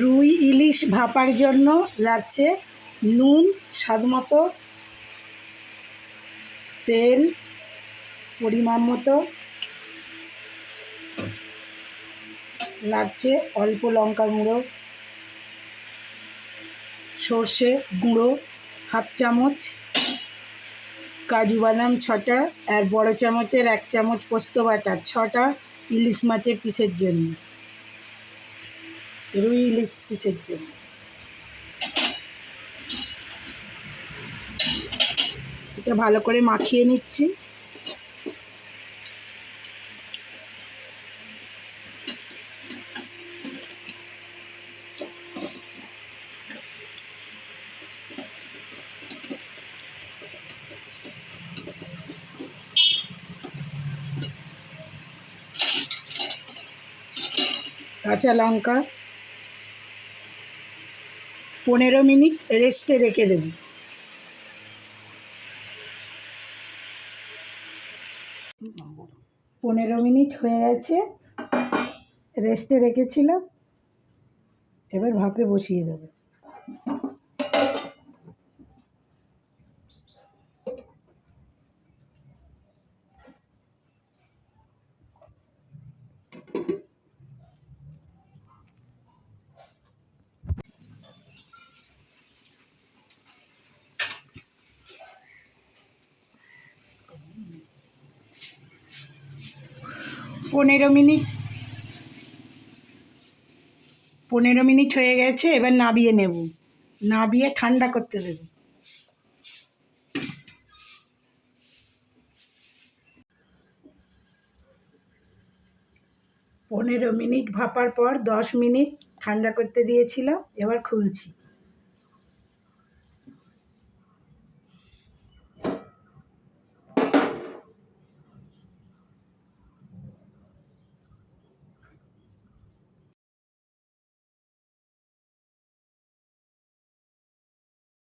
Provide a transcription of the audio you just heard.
রুই ইলিশ ভাপার জন্য লাগছে নুন স্বাদমতো তেল, পরিমাণ মতো। লাগছে অল্প লঙ্কা গুঁড়ো, সর্ষে গুঁড়ো, হাফ চামচ। কাজু বাদাম ছটা আর বড় চামচের এক চামচ পোস্ত বাটা, ছটা ইলিশ মাছের পিসের জন্য। রুই ইলিশ পিসের জন্য। এটা ভালো করে মাখিয়ে নিচ্ছি। কাঁচা লঙ্কা। পনেরো মিনিট রেস্টে রেখে দেব। পনেরো মিনিট হয়ে গেছে। রেস্টে রেখেছিলাম। এবার ভাপে বসিয়ে দেবো। পনেরো মিনিট। পনেরো মিনিট হয়ে গেছে, এবার নাবিয়ে নেব। নাবিয়ে ঠান্ডা করতে দেব। পনেরো মিনিট ভাপার পর দশ মিনিট ঠান্ডা করতে দিয়েছিলাম, এবার খুলছি।